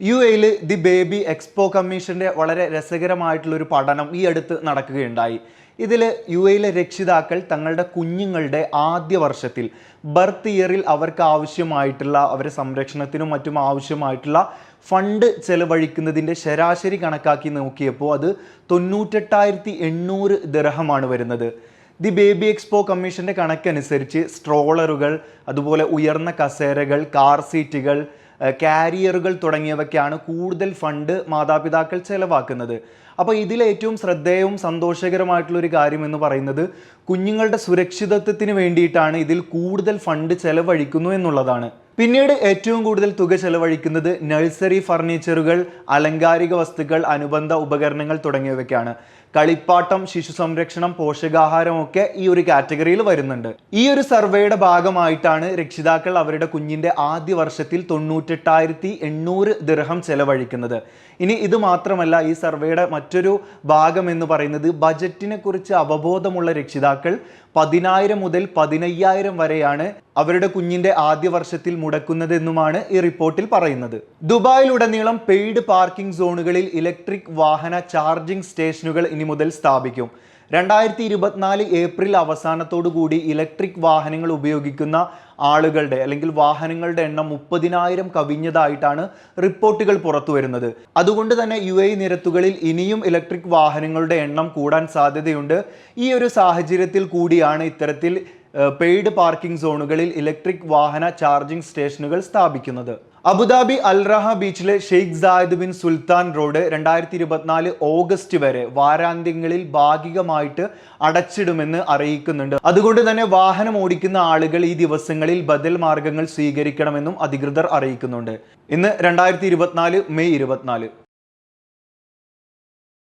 U എയിൽ the baby expo കമ്മീഷന്റെ വളരെ രസകരമായിട്ടുള്ളൊരു പഠനം ഈ അടുത്ത് നടക്കുകയുണ്ടായി. ഇതിൽ യു എയിലെ രക്ഷിതാക്കൾ തങ്ങളുടെ കുഞ്ഞുങ്ങളുടെ ആദ്യ വർഷത്തിൽ ബർത്ത് ഇയറിൽ അവർക്ക് ആവശ്യമായിട്ടുള്ള അവരെ സംരക്ഷണത്തിനും മറ്റും ആവശ്യമായിട്ടുള്ള ഫണ്ട് ചെലവഴിക്കുന്നതിന്റെ ശരാശരി കണക്കാക്കി നോക്കിയപ്പോൾ അത് തൊണ്ണൂറ്റെട്ടായിരത്തി എണ്ണൂറ് ദർഹമാണ് വരുന്നത്. ദി ബേബി എക്സ്പോ കമ്മീഷന്റെ കണക്കനുസരിച്ച് സ്ട്രോളറുകൾ അതുപോലെ ഉയർന്ന കസേരകൾ കാർ സീറ്റുകൾ കാരിയറുകൾ തുടങ്ങിയവയ്ക്കാണ് കൂടുതൽ ഫണ്ട് മാതാപിതാക്കൾ ചെലവാക്കുന്നത്. അപ്പോൾ ഇതിൽ ഏറ്റവും ശ്രദ്ധേയവും സന്തോഷകരമായിട്ടുള്ള ഒരു കാര്യം എന്ന് പറയുന്നത് കുഞ്ഞുങ്ങളുടെ സുരക്ഷിതത്വത്തിന് വേണ്ടിയിട്ടാണ് ഇതിൽ കൂടുതൽ ഫണ്ട് ചെലവഴിക്കുന്നു എന്നുള്ളതാണ്. പിന്നീട് ഏറ്റവും കൂടുതൽ തുക ചെലവഴിക്കുന്നത് നഴ്സറി ഫർണിച്ചറുകൾ അലങ്കാരിക വസ്തുക്കൾ അനുബന്ധ ഉപകരണങ്ങൾ തുടങ്ങിയവയ്ക്കാണ്. കളിപ്പാട്ടം ശിശു സംരക്ഷണം പോഷകാഹാരം ഒക്കെ ഈ ഒരു കാറ്റഗറിയിൽ വരുന്നുണ്ട്. ഈ ഒരു സർവേയുടെ ഭാഗമായിട്ടാണ് രക്ഷിതാക്കൾ അവരുടെ കുഞ്ഞിന്റെ ആദ്യ വർഷത്തിൽ തൊണ്ണൂറ്റെട്ടായിരത്തി എണ്ണൂറ് ദിർഹം ചെലവഴിക്കുന്നത്. ഇനി ഇത് മാത്രമല്ല ഈ സർവേയുടെ മറ്റൊരു ഭാഗം എന്ന് പറയുന്നത് ബജറ്റിനെ കുറിച്ച് അവബോധമുള്ള രക്ഷിതാക്കൾ പതിനായിരം മുതൽ പതിനയ്യായിരം വരെയാണ് അവരുടെ കുഞ്ഞിന്റെ ആദ്യ വർഷത്തിൽ മുടക്കുന്നതെന്നുമാണ് ഈ റിപ്പോർട്ടിൽ പറയുന്നത്. ദുബായിലുടനീളം പെയ്ഡ് പാർക്കിംഗ് സോണുകളിൽ ഇലക്ട്രിക് വാഹന ചാർജിംഗ് സ്റ്റേഷനുകൾ ഇനി മുതൽ സ്ഥാപിക്കും. രണ്ടായിരത്തി ഇരുപത്തിനാല് ഏപ്രിൽ അവസാനത്തോടു കൂടി ഇലക്ട്രിക് വാഹനങ്ങൾ ഉപയോഗിക്കുന്ന ആളുകളുടെ അല്ലെങ്കിൽ വാഹനങ്ങളുടെ എണ്ണം മുപ്പതിനായിരം കവിഞ്ഞതായിട്ടാണ് റിപ്പോർട്ടുകൾ പുറത്തു വരുന്നത് അതുകൊണ്ട് തന്നെ യു എ നിരത്തുകളിൽ ഇനിയും ഇലക്ട്രിക് വാഹനങ്ങളുടെ എണ്ണം കൂടാൻ സാധ്യതയുണ്ട്. ഈ ഒരു സാഹചര്യത്തിൽ കൂടിയാണ് ഇത്തരത്തിൽ പെയ്ഡ് പാർക്കിംഗ് സോണുകളിൽ ഇലക്ട്രിക് വാഹന ചാർജിംഗ് സ്റ്റേഷനുകൾ സ്ഥാപിക്കുന്നത്. അബുദാബി അൽറഹ ബീച്ചിലെ Sheikh Zayed bin Sultan road രണ്ടായിരത്തി ഇരുപത്തിനാല് ഓഗസ്റ്റ് വരെ വാരാന്ത്യങ്ങളിൽ ഭാഗികമായിട്ട് അടച്ചിടുമെന്ന് അറിയിക്കുന്നുണ്ട്. അതുകൊണ്ട് തന്നെ വാഹനം ഓടിക്കുന്ന ആളുകൾ ഈ ദിവസങ്ങളിൽ ബദൽ മാർഗങ്ങൾ സ്വീകരിക്കണമെന്നും അധികൃതർ അറിയിക്കുന്നുണ്ട്. ഇന്ന് രണ്ടായിരത്തി മെയ് ഇരുപത്തിനാല്.